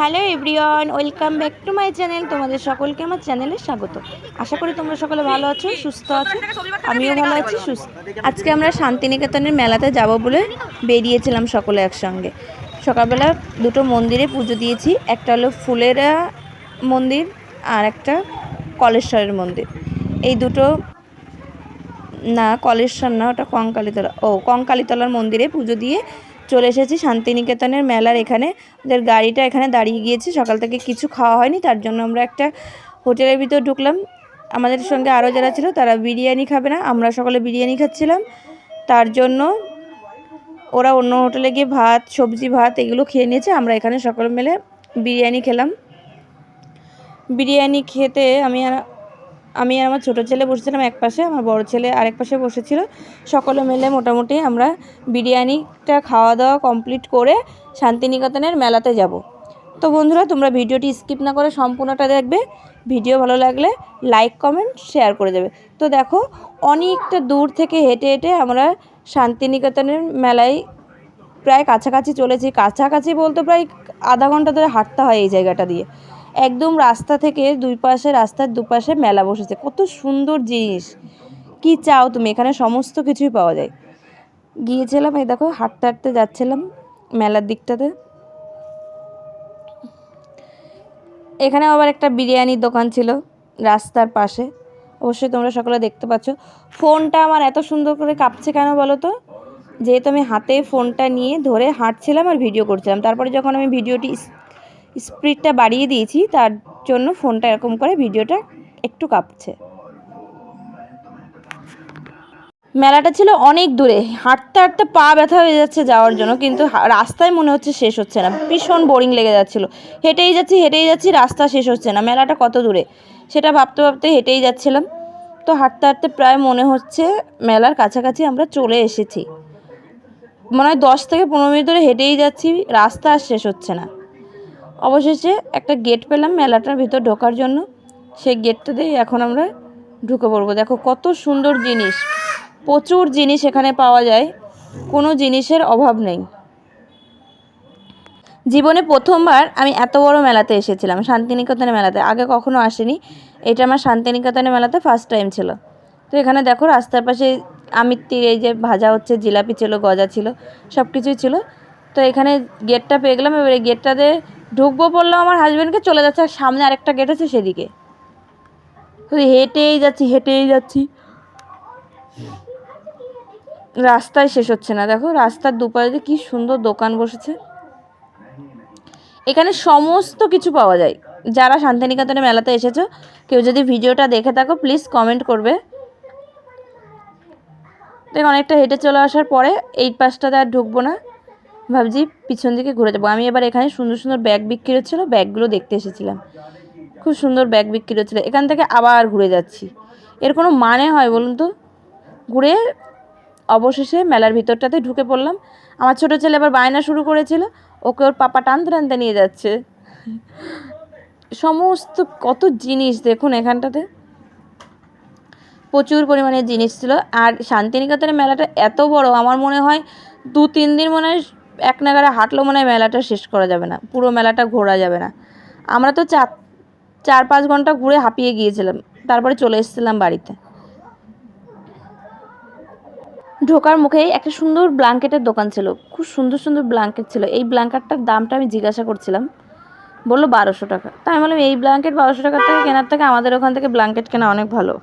Hello everyone, welcome back to my channel. তোমাদের সকলকে আমার চ্যানেলে স্বাগত। আশা করি তোমরা সকলে ভালো আছো, সুস্থ আছো। আমিও ভালো আছি, সুস্থ। আজকে আমরা শান্তিনিকেতনের মেলাতে যাব বলে বেরিয়েছিলাম সকলে একসঙ্গে। সকালবেলা দুটো মন্দিরে পুজো দিয়েছি। একটা হলো ফুলেরা মন্দির আর একটা কলেশ্বরের মন্দির। এই দুটো না, কলেশ্বর না, ওটা কঙ্কালীতলা। ও, কঙ্কালীতলার মন্দিরে পুজো দিয়ে চলে এসেছি শান্তিনিকেতনের মেলার এখানে। ওদের গাড়িটা এখানে দাঁড়িয়ে গিয়েছে। সকাল থেকে কিছু খাওয়া হয়নি, তার জন্য আমরা একটা হোটেলের ভিতর ঢুকলাম। আমাদের সঙ্গে আরও যারা ছিল, তারা বিরিয়ানি খাবে না, আমরা সকলে বিরিয়ানি খাচ্ছিলাম। তার জন্য ওরা অন্য হোটেলে গিয়ে ভাত, সবজি, ভাত এগুলো খেয়ে নিয়েছে। আমরা এখানে সকলে মিলে বিরিয়ানি খেলাম। বিরিয়ানি খেতে আমি আমি আর আমার ছোটো ছেলে বসেছিলাম এক পাশে, আমার বড় ছেলে আরেক পাশে বসেছিল। সকলে মিলে মোটামুটি আমরা বিরিয়ানিটা খাওয়া দাওয়া কমপ্লিট করে শান্তিনিকেতনের মেলাতে যাব। তো বন্ধুরা, তোমরা ভিডিওটি স্কিপ না করে সম্পূর্ণটা দেখবে। ভিডিও ভালো লাগলে লাইক কমেন্ট শেয়ার করে দেবে। তো দেখো, অনেকটা দূর থেকে হেঁটে হেঁটে আমরা শান্তিনিকেতনের মেলায় প্রায় কাছাকাছি চলেছি। কাছাকাছি বলতে প্রায় আধা ঘণ্টা ধরে হাঁটতে হয় এই জায়গাটা দিয়ে। একদম রাস্তা থেকে দুই পাশে, রাস্তার দুপাশে মেলা বসেছে। কত সুন্দর জিনিস। কি চাও তুমি? এখানে সমস্ত কিছুই পাওয়া যায়। গিয়েছিলাম, এই দেখো, হাঁটতে হাঁটতে যাচ্ছিলাম মেলার দিকটাতে। এখানে আবার একটা বিরিয়ানির দোকান ছিল রাস্তার পাশে। অবশ্যই তোমরা সকলে দেখতে পাচ্ছ। ফোনটা আমার এত সুন্দর করে কাঁপছে কেন বলো তো? যেহেতু আমি হাতে ফোনটা নিয়ে ধরে হাঁটছিলাম আর ভিডিও করছিলাম। তারপরে যখন আমি ভিডিওটি স্পিডটা বাড়িয়ে দিয়েছি, তার জন্য ফোনটা এরকম করে ভিডিওটা একটু কাঁপছে। মেলাটা ছিল অনেক দূরে, হাঁটতে হাঁটতে পা ব্যথা হয়ে যাচ্ছে যাওয়ার জন্য, কিন্তু রাস্তায় মনে হচ্ছে শেষ হচ্ছে না। ভীষণ বোরিং লেগে যাচ্ছিল। হেঁটেই যাচ্ছি হেঁটেই যাচ্ছি, রাস্তা শেষ হচ্ছে না। মেলাটা কত দূরে? সেটা ভাবতে ভাবতে হেঁটেই যাচ্ছিলাম। তো হাঁটতে হাঁটতে প্রায় মনে হচ্ছে মেলার কাছাকাছি আমরা চলে এসেছি। মনে হয় দশ থেকে পনেরো মিনিট ধরে হেঁটেই যাচ্ছি, রাস্তা আর শেষ হচ্ছে না। অবশেষে একটা গেট পেলাম মেলাটার ভিতর ঢোকার জন্য। সেই গেটটা দিয়ে এখন আমরা ঢুকে পড়ব। দেখো কত সুন্দর জিনিস। প্রচুর জিনিস এখানে পাওয়া যায়। কোনো জিনিসের অভাব নেই। জীবনে প্রথমবার আমি এত বড় মেলাতে এসেছিলাম, শান্তিনিকেতনের মেলাতে। আগে কখনো আসেনি। এটা আমার শান্তিনিকেতনের মেলাতে ফার্স্ট টাইম ছিল। তো এখানে দেখো রাস্তার পাশে আমিত্তির এই যে ভাজা হচ্ছে, জিলাপি ছিল, গজা ছিল সব কিছুই ছিল। তো এখানে গেটটা পেয়ে গেলাম। এবারে গেটটাতে ঢুকবো বললাম আমার হাজব্যান্ডকে চলে যাচ্ছে, আর সামনে আরেকটা গেট আছে সেদিকে। তো হেঁটেই যাচ্ছি হেঁটেই যাচ্ছি। রাস্তায় শেষ হচ্ছে না, দেখো রাস্তার দুপাশে কি সুন্দর দোকান বসেছে। এখানে সমস্ত কিছু পাওয়া যায়। যারা শান্তিনিকেতনে মেলাতে এসেছ, কেউ যদি ভিডিওটা দেখে থাকো প্লিজ কমেন্ট করবে। দেখ অনেকটা হেঁটে চলে আসার পরে এই পাশটাতে আর ঢুকবো না। ভাবছি পিছন দিকে ঘুরে যাব। আমি এবার এখানে সুন্দর সুন্দর ব্যাগ বিক্রি হচ্ছিল, ব্যাগগুলো দেখতে এসেছিলাম। খুব সুন্দর ব্যাগ বিক্রি হচ্ছিল। এখান থেকে আবার ঘুরে যাচ্ছি। এর কোনো মানে হয় বলুন তো? ঘুরে অবশেষে মেলার ভিতরটাতে ঢুকে পড়লাম। আমার ছোটো ছেলে এবার বায়না শুরু করেছিল। ওকে ওর পাপা টানতে টানতে নিয়ে যাচ্ছে। সমস্ত কত জিনিস দেখুন এখানটাতে। প্রচুর পরিমাণে জিনিস ছিল। আর শান্তিনিকেতনের মেলাটা এত বড়, আমার মনে হয় দু তিন দিন মনে হয় এক নাগারে হাঁটলেও মনে হয় মেলাটা শেষ করা যাবে না, পুরো মেলাটা ঘোরা যাবে না। আমরা তো চার চার পাঁচ ঘণ্টা ঘুরে হাঁপিয়ে গিয়েছিলাম, তারপরে চলে এসেছিলাম বাড়িতে। ঢোকার মুখেই একটা সুন্দর ব্ল্যাঙ্কেটের দোকান ছিল, খুব সুন্দর সুন্দর ব্ল্যাঙ্কেট ছিল। এই ব্ল্যাঙ্কেটটার দামটা আমি জিজ্ঞাসা করছিলাম, বলল বারোশো টাকা। তাই আমি বললাম, এই ব্ল্যাঙ্কেট বারোশো টাকার থেকে কেনার থেকে আমাদের ওখান থেকে ব্ল্যাঙ্কেট কেনা অনেক ভালো।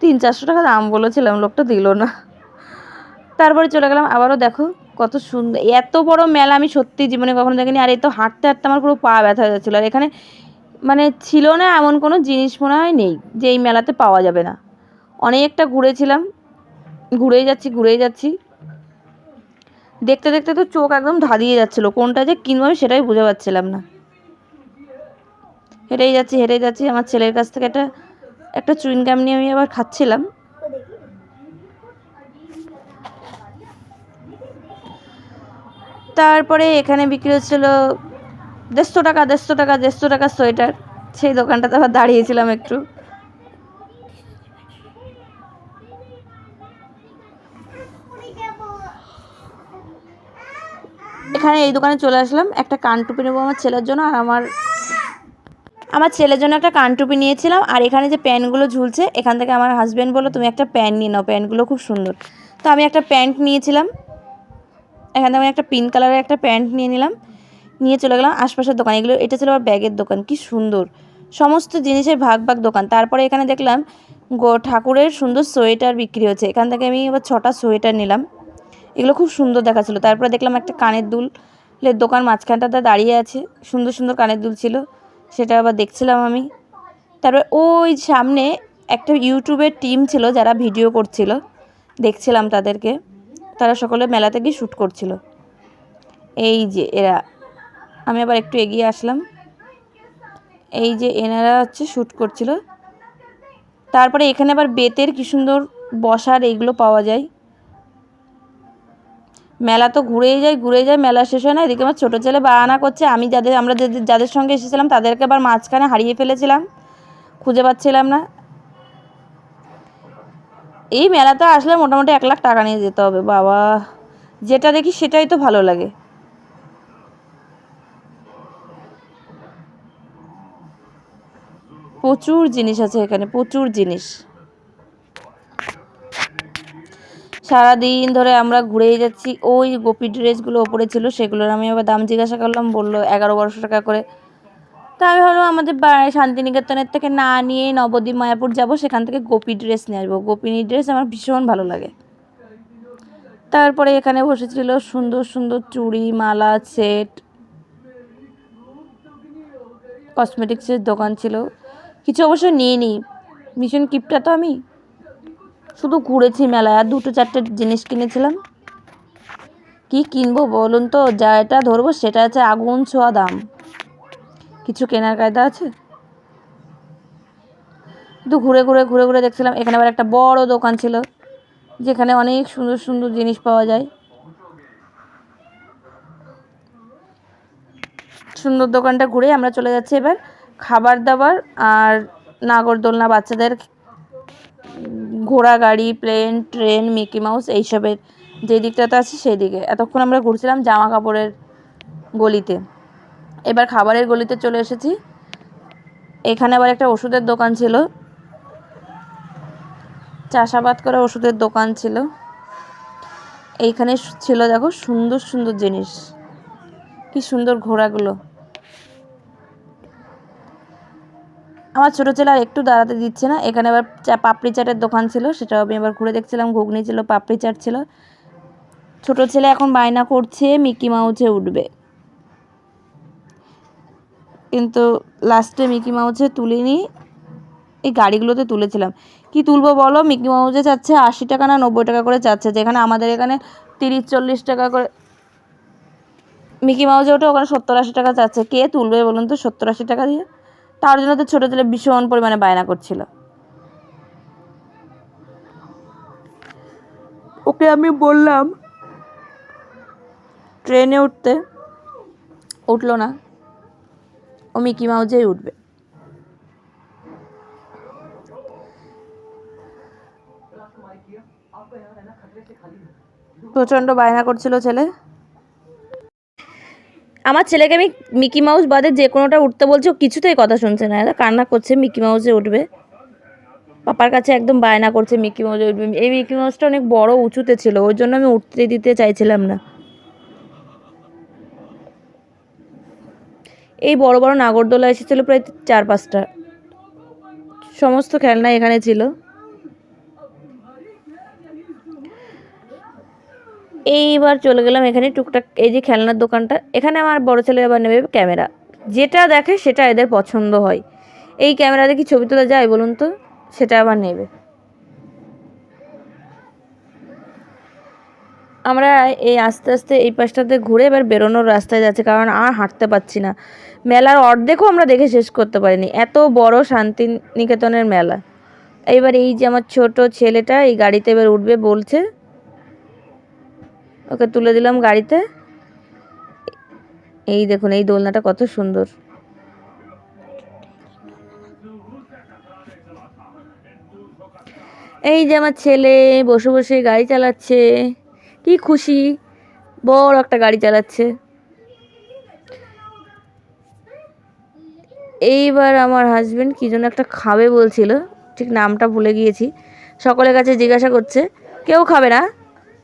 তিন চারশো টাকা দাম বলেছিলাম, লোকটা দিল না। তারপরে চলে গেলাম, আবারও দেখো কত সুন্দর, এত বড় মেলা আমি সত্যি জীবনে কখনো দেখিনি। আর এই তো হাঁটতে হাঁটতে আমার পুরো পা ব্যথা যাচ্ছিল। আর এখানে মানে ছিল না এমন কোনো জিনিস মনে হয় নেই যে এই মেলাতে পাওয়া যাবে না। অনেকটা ঘুরেছিলাম, ঘুরেই যাচ্ছি ঘুরেই যাচ্ছি। দেখতে দেখতে তো চোখ একদম ধাঁধিয়ে যাচ্ছিল, কোনটা যে কিনবো আমি সেটাই বুঝে পাচ্ছিলাম না। হেঁটেই যাচ্ছি হেঁটেই যাচ্ছি। আমার ছেলের কাছ থেকে একটা একটা চুইনগাম নিয়ে আমি আবার খাচ্ছিলাম। তারপরে এখানে বিক্রি হচ্ছিল দেড়শো টাকা দেড়শো টাকা দেড়শো টাকা সোয়েটার। সেই দোকানটাতে আবার দাঁড়িয়েছিলাম একটু। এখানে এই দোকানে চলে আসলাম। একটা কানটুপি নেব আমার ছেলের জন্য আর আমার আমার ছেলের জন্য একটা কানটুপি নিয়েছিলাম। আর এখানে যে প্যান্টগুলো ঝুলছে, এখান থেকে আমার হাজব্যান্ড বলল, তুমি একটা প্যান্ট নিয়ে নাও, প্যান্টগুলো খুব সুন্দর। তো আমি একটা প্যান্ট নিয়েছিলাম। এখান থেকে আমি একটা পিঙ্ক কালারের একটা প্যান্ট নিয়ে নিলাম। নিয়ে চলে গেলাম আশপাশের দোকান। এগুলো, এটা ছিল আমার ব্যাগের দোকান। কি সুন্দর। সমস্ত জিনিসের ভাগ ভাগ দোকান। তারপরে এখানে দেখলাম গো, ঠাকুরের সুন্দর সোয়েটার বিক্রি হচ্ছে। এখান থেকে আমি এবার ছটা সোয়েটার নিলাম। এগুলো খুব সুন্দর দেখাচ্ছিলো। তারপরে দেখলাম একটা কানের দুলের দোকান মাঝখানটাতে দাঁড়িয়ে আছে। সুন্দর সুন্দর কানের দুল ছিল। সেটা আবার দেখছিলাম আমি। তারপরে ওই সামনে একটা ইউটিউবের টিম ছিল যারা ভিডিও করছিল। দেখছিলাম তাদেরকে। তারা সকলে মেলাতে গিয়ে শ্যুট করছিল। এই যে এরা, আমি আবার একটু এগিয়ে আসলাম। এই যে এনারা হচ্ছে শ্যুট করছিল। তারপরে এখানে আবার বেতের কি সুন্দর বসার এইগুলো পাওয়া যায়। মেলা তো ঘুরেই যায় ঘুরে যায়, মেলা শেষ হয় না। এদিকে আমার ছোটো ছেলে বাহানা করছে, আমি যাদের, আমরা যাদের সঙ্গে এসেছিলাম তাদেরকে আবার মাঝখানে হারিয়ে ফেলেছিলাম। খুঁজে পাচ্ছিলাম না। এই মেলাতে আসলে মোটামুটি এক লাখ টাকা নিয়ে যেতে হবে, বাবা। যেটা দেখি সেটাই তো ভালো লাগে। প্রচুর জিনিস আছে এখানে, প্রচুর জিনিস। সারাদিন ধরে আমরা ঘুরেই যাচ্ছি, ওই গোপী ড্রেসগুলো ওপরে ছিল, সেগুলোর আমি আবার দাম জিজ্ঞাসা করলাম, বলল এগারো বারোশো টাকা করে। তা আমি ভাবলাম আমাদের শান্তিনিকেতনের থেকে না নিয়ে নবদ্বীপ, মায়াপুর যাব, সেখান থেকে গোপী ড্রেস নিয়ে আসব। গোপিনী ড্রেস আমার ভীষণ ভালো লাগে। তারপরে এখানে বসেছিল সুন্দর সুন্দর চুড়ি, মালা সেট কসমেটিক্সের দোকান ছিল। কিছু অবশ্য নিয়ে নিই ভীষণ কিপটা তো আমি। শুধু ঘুরেছি মেলায়, আর দুটো চারটে জিনিস কিনেছিলাম। কি কিনবো বলুন তো? যা এটা ধরবো, সেটা আছে আগুন, ছোঁয়া দাম। কিছু কেনার কায়দা আছে? শুধু ঘুরে ঘুরে ঘুরে ঘুরে দেখছিলাম, এখানে আবার একটা বড় দোকান ছিল, যেখানে অনেক সুন্দর সুন্দর জিনিস পাওয়া যায়। সুন্দর দোকানটা ঘুরে আমরা চলে যাচ্ছি এবার খাবার দাবার আর নাগরদোলনা বাচ্চাদের ঘোড়া গাড়ি, প্লেন, ট্রেন, মিকি মাউস এইসবের যে দিকটাতে আছে সেই দিকে। এতক্ষণ আমরা ঘুরছিলাম জামা কাপড়ের গলিতে। এবার খাবারের গলিতে চলে এসেছি। এখানে আবার একটা ওষুধের দোকান ছিল। চাষাবাদ করা ওষুধের দোকান ছিল। এইখানে ছিল দেখো সুন্দর সুন্দর জিনিস। কি সুন্দর ঘোড়াগুলো। আমার ছোটো ছেলে আর একটু দাঁড়াতে দিচ্ছে না। এখানে আবার চা, পাপড়ি চাটের দোকান ছিল। সেটাও আমি আবার ঘুরে দেখছিলাম। ঘুগনি ছিল, পাপড়ি চাট ছিল। ছোটো ছেলে এখন বায়না করছে, মিকি মাউসে উঠবে। কিন্তু লাস্টে মিকি মাউসে তুলিনি। এই গাড়িগুলোতে তুলেছিলাম। কি তুলবো বলো? মিকি মাউসে চাচ্ছে আশি টাকা না নব্বই টাকা করে চাচ্ছে যেখানে আমাদের এখানে তিরিশ চল্লিশ টাকা করে মিকি মাউসে ওঠে ওখানে সত্তর আশি টাকা চাচ্ছে কে তুলবে বলুন তো? সত্তর আশি টাকা দিয়ে। তার জন্য তো ছোটো ছেলে ভীষণ পরিমাণে বায়না করছিল। ওকে আমি বললাম ট্রেনে উঠতে উঠল না। ও মিকি মাউজেই উঠবে। প্রচণ্ড বায়না করছিল ছেলে। আমার ছেলেকে আমি মিকি মাউস বাদে যে কোনোটা উঠতে বলছি, ও কিছুতেই কথা শুনছে না। এরা কান্না করছে, মিকি মাউসে উঠবে। পাপার কাছে একদম বায়না করছে, মিকি মাউসে উঠবে। এই মিকি মাউসটা অনেক বড় উঁচুতে ছিল, ওই জন্য আমি উঠতে দিতে চাইছিলাম না। এই বড় বড় নাগরদোলা এসেছিল প্রায় চার পাঁচটা। সমস্ত খেলনা এখানে ছিল। এইবার চলে গেলাম এখানে টুকটাক এই যে খেলনার দোকানটা। এখানে আমার বড় ছেলে আবার নেবে ক্যামেরা। যেটা দেখে সেটা এদের পছন্দ হয়। এই ক্যামেরাতে কি ছবি তোলা যায় বলুন তো, সেটা আবার নেবে। আমরা এই আস্তে আস্তে এই পাশটাতে ঘুরে এবার বেরোনোর রাস্তায় যাচ্ছে, কারণ আর হাঁটতে পারছি না। মেলার অর্ধেকও আমরা দেখে শেষ করতে পারিনি। এত বড় শান্তিনিকেতনের মেলা। এইবার এই যে আমার ছোট ছেলেটা এই গাড়িতে এবার উঠবে বলছে। ওকে তুলে দিলাম গাড়িতে। এই দেখুন, এই দোলনাটা কত সুন্দর। এই যে আমার ছেলে বসে বসে গাড়ি চালাচ্ছে। কি খুশি? বড় একটা গাড়ি চালাচ্ছে। এইবার আমার হাজব্যান্ড কী জন্য একটা খাবে বলছিল। ঠিক নামটা ভুলে গিয়েছি। সকলের কাছে জিজ্ঞাসা করছে, কেউ খাবে না?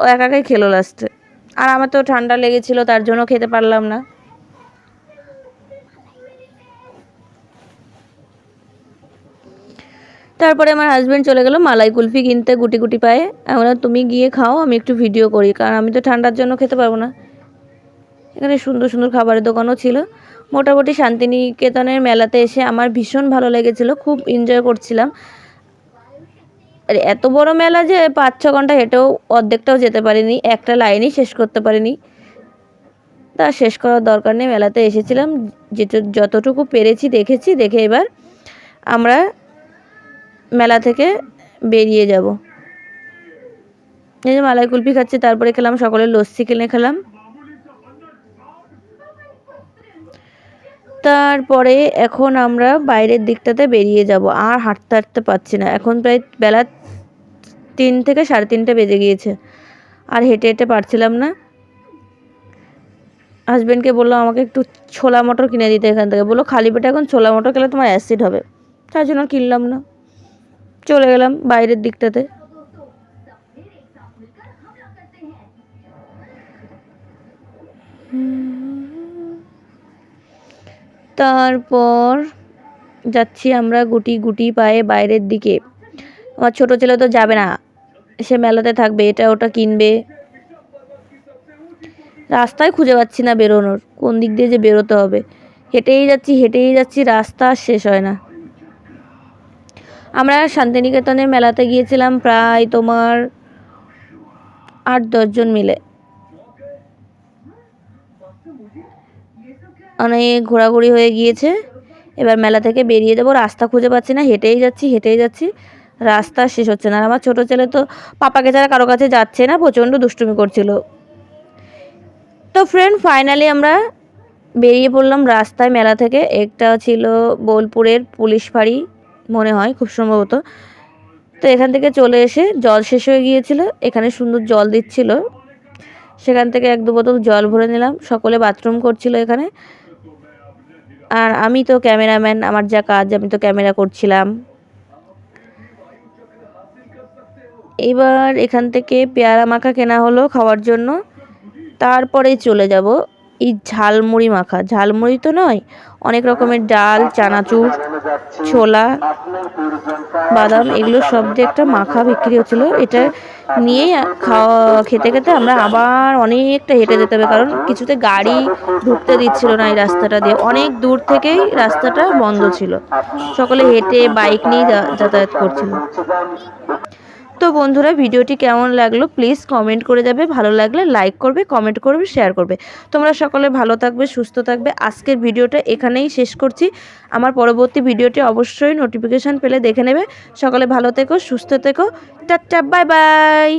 ও একাকাই খেলো লাস্টে আর আমার তো ঠান্ডা লেগেছিল, তার জন্য খেতে পারলাম না। তারপরে আমার হাজব্যান্ড চলে গেল মালাই কুলফি কিনতে গুটি গুটি পায়ে। আমি তুমি গিয়ে খাও, আমি একটু ভিডিও করি, কারণ আমি তো ঠান্ডার জন্য খেতে পারব না। এখানে সুন্দর সুন্দর খাবারের দোকানও ছিল। মোটামুটি শান্তিনিকেতনের মেলাতে এসে আমার ভীষণ ভালো লেগেছিল, খুব এনজয় করছিলাম। আর এত বড় মেলা যে পাঁচ, ছ ঘণ্টা হেঁটেও অর্ধেকটাও যেতে পারিনি, একটা লাইনই শেষ করতে পারিনি। তা শেষ করার দরকার নেই, মেলাতে এসেছিলাম। যেটা, যতটুকু পেরেছি দেখেছি, দেখে এবার আমরা মেলা থেকে বেরিয়ে যাব। এই যে মালাই কুলফি খাচ্ছি, তারপরে খেলাম সকলের লস্যি কিনে খেলাম। তারপরে এখন আমরা বাইরের দিকটাতে বেরিয়ে যাব। আর হাঁটতে হাঁটতে পারছি না। এখন প্রায় বেলা তিন থেকে সাড়ে তিনটে বেজে গিয়েছে। আর হেঁটে হেঁটে পারছিলাম না। হাজব্যান্ডকে বললাম আমাকে একটু ছোলা মটর কিনে দিতে এখান থেকে। বলল, খালি পেটে এখন ছোলা মটর খেলে তোমার অ্যাসিড হবে। তার জন্য কিনলাম না। চলে গেলাম বাইরের দিকটাতে। তারপর যাচ্ছি আমরা গুটি গুটি পায়ে বাইরের দিকে। আমার ছোটো ছেলে তো যাবে না, সে মেলাতে থাকবে, এটা ওটা কিনবে। রাস্তায় খুঁজে পাচ্ছি না বেরোনোর, কোন দিক দিয়ে যে বেরোতে হবে। হেঁটেই যাচ্ছি হেঁটেই যাচ্ছি, রাস্তা শেষ হয় না। আমরা শান্তিনিকেতনের মেলাতে গিয়েছিলাম প্রায় তোমার আট দশজন মিলে। অনেক ঘোরাঘুরি হয়ে গিয়েছে। এবার মেলা থেকে বেরিয়ে যাব। রাস্তা খুঁজে পাচ্ছি না। হেঁটেই যাচ্ছি হেঁটেই যাচ্ছি। রাস্তা শেষ হচ্ছে না। আর আমার ছোটো ছেলে তো পাপাকে ছাড়া কারও কাছে যাচ্ছে না। প্রচণ্ড দুষ্টুমি করছিল। তো ফ্রেন্ড ফাইনালি আমরা বেরিয়ে পড়লাম রাস্তায় মেলা থেকে। একটা ছিল বোলপুরের পুলিশ ফাঁড়ি। মনে হয় খুব সম্ভবত। তো এখান থেকে চলে এসে জল শেষ হয়ে গিয়েছিল, এখানে সুন্দর জল দিচ্ছিল। সেখান থেকে এক দু বোতল জল ভরে নিলাম, সকলে বাথরুম করছিল এখানে। আর আমি তো ক্যামেরাম্যান, আমার যা কাজ আমি তো ক্যামেরা করছিলাম। এবার এখান থেকে পেয়ারা মাখা কেনা হলো খাওয়ার জন্য, তারপরেই চলে যাব। এই ঝালমুড়ি মাখা। ঝালমুড়ি তো নয়, অনেক রকমের ডাল, চানাচুর, ছোলা, বাদাম, এগুলো সব দিয়ে একটা মাখা বিক্রি হচ্ছিল। এটা নিয়েই খাওয়া, খেতে খেতে আমরা আবার অনেকটা হেঁটে যেতে হবে, কারণ কিছুতে গাড়ি ঢুকতে দিচ্ছিল না এই রাস্তাটা দিয়ে। অনেক দূর থেকেই রাস্তাটা বন্ধ ছিল। সকলে হেঁটে বাইক নিয়ে যাতায়াত করছিল। তো বন্ধুরা, ভিডিওটি কেমন লাগল প্লিজ কমেন্ট করে যাবে। ভালো লাগলে লাইক করবে কমেন্ট করবে শেয়ার করবে। তোমরা সকলে ভালো থাকবে, সুস্থ থাকবে। আজকের ভিডিওটা এখানেই শেষ করছি। আমার পরবর্তী ভিডিওটি অবশ্যই নোটিফিকেশান পেলে দেখে নেবে। সকলে ভালো থেকো, সুস্থ থেকো। Tata bye bye